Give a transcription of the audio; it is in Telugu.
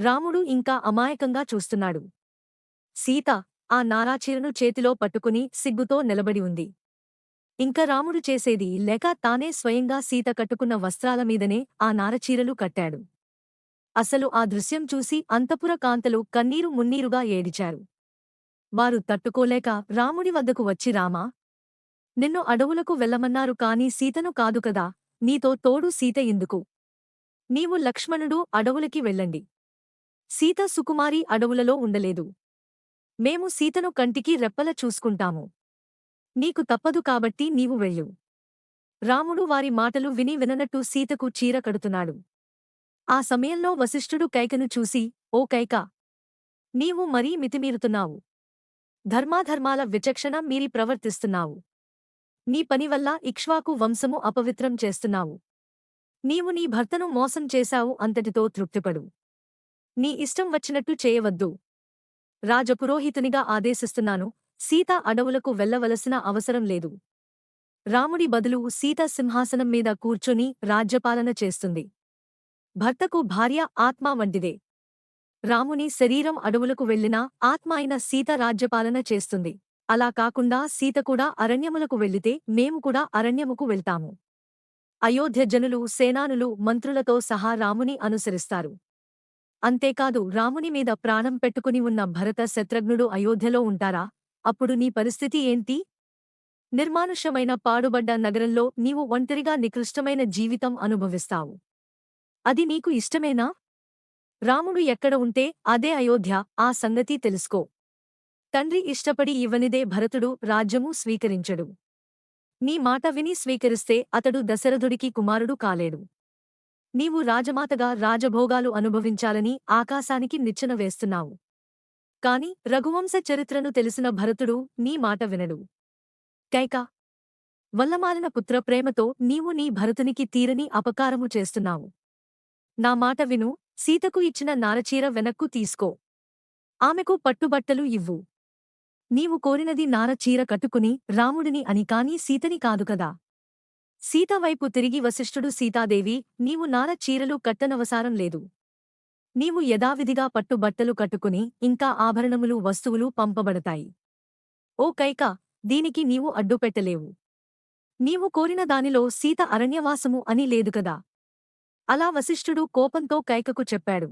రాముడు ఇంకా అమాయకంగా చూస్తున్నాడు. సీత ఆ నారాచీరను చేతిలో పట్టుకుని సిగ్గుతో నిలబడి ఉంది. ఇంక రాముడు చేసేది లేక తానే స్వయంగా సీత కట్టుకున్న వస్త్రాల మీదనే ఆ నారచీరలు కట్టాడు. అసలు ఆ దృశ్యం చూసి అంతపుర కాంతలు కన్నీరు మున్నీరుగా ఏడిచారు. వారు తట్టుకోలేక రాముడి వద్దకు వచ్చి రామా! నిన్ను అడవులకు వెళ్ళమన్నారు కాని సీతను కాదు కదా! నీతో తోడు సీత ఎందుకు? నీవు లక్ష్మణుడు అడవులకి వెళ్ళండి. సీత సుకుమారి అడవులలో ఉండలేదు. మేము సీతను కంటికి రెప్పల చూసుకుంటాము. నీకు తప్పదు కాబట్టి నీవు వెళ్ళు. రాముడు వారి మాటలు విని విననట్టు సీతకు చీర కడుతున్నాడు. ఆ సమయంలో వశిష్ఠుడు కైకను చూసి ఓ కైక! నీవు మరీ మితిమీరుతున్నావు. ధర్మాధర్మాల విచక్షణ మీరి ప్రవర్తిస్తున్నావు. నీ పనివల్ల ఇక్ష్వాకు వంశము అపవిత్రం చేస్తున్నావు. నీవు నీ భర్తను మోసం చేశావు అంతటితో తృప్తిపడు. నీ ఇష్టం వచ్చినట్టు చేయవద్దు. రాజపురోహితునిగా ఆదేశిస్తున్నాను సీత అడవులకు వెళ్ళవలసిన అవసరం లేదు. రాముడి బదులు సీత సింహాసనం మీద కూర్చొని రాజ్యపాలన చేస్తుంది. భర్తకు భార్య ఆత్మ వంటిదే. రాముని శరీరం అడవులకు వెళ్ళినా ఆత్మ అయిన సీత రాజ్యపాలన చేస్తుంది. అలా కాకుండా సీత కూడా అరణ్యములకు వెళ్ళితే మేము కూడా అరణ్యముకు వెళ్తాము. అయోధ్య జనులు సేనానులు మంత్రులతో సహా రాముని అనుసరిస్తారు. అంతేకాదు రాముని మీద ప్రాణం పెట్టుకుని ఉన్న భరత శత్రుఘ్నుడు అయోధ్యలో ఉంటారా? అప్పుడు నీ పరిస్థితి ఏంటి? నిర్మానుష్యమైన పాడుబడ్డ నగరంలో నీవు ఒంటరిగా నికృష్టమైన జీవితం అనుభవిస్తావు. అది నీకు ఇష్టమేనా? రాముడు ఎక్కడ ఉంటే అదే అయోధ్య ఆ సంగతి తెలుసుకో. తండ్రి ఇష్టపడి ఇవ్వనిదే భరతుడు రాజ్యము స్వీకరించడు. నీ మాట విని స్వీకరిస్తే అతడు దశరథుడికి కుమారుడు కాలేడు. నీవు రాజమాతగా రాజభోగాలు అనుభవించాలని ఆకాశానికి నిచ్చెన వేస్తున్నావు. కాని రఘువంశ చరిత్రను తెలిసిన భరతుడు నీ మాట వినడు. కైక వల్లమాలిన పుత్ర ప్రేమతో నీవు నీ భరతునికి తీరని అపకారము చేస్తున్నావు. నా మాట విను సీతకు ఇచ్చిన నారచీర వెనక్కు తీసుకో. ఆమెకు పట్టుబట్టలు ఇవ్వు. నీవు కోరినది నారచీర కట్టుకుని రాముడిని అని కాని సీతని కాదు కదా. సీతవైపు తిరిగి వశిష్ఠుడు సీతాదేవి నీవు నార చీరలు కట్టనవసారం లేదు. నీవు యథావిధిగా పట్టుబట్టలు కట్టుకుని ఇంకా ఆభరణములు వస్తువులు పంపబడతాయి. ఓ కైక దీనికి నీవు అడ్డుపెట్టలేవు నీవు కోరిన దానిలో సీత అరణ్యవాసము అని లేదు కదా? అలా వశిష్ఠుడు కోపంతో కైకకు చెప్పాడు.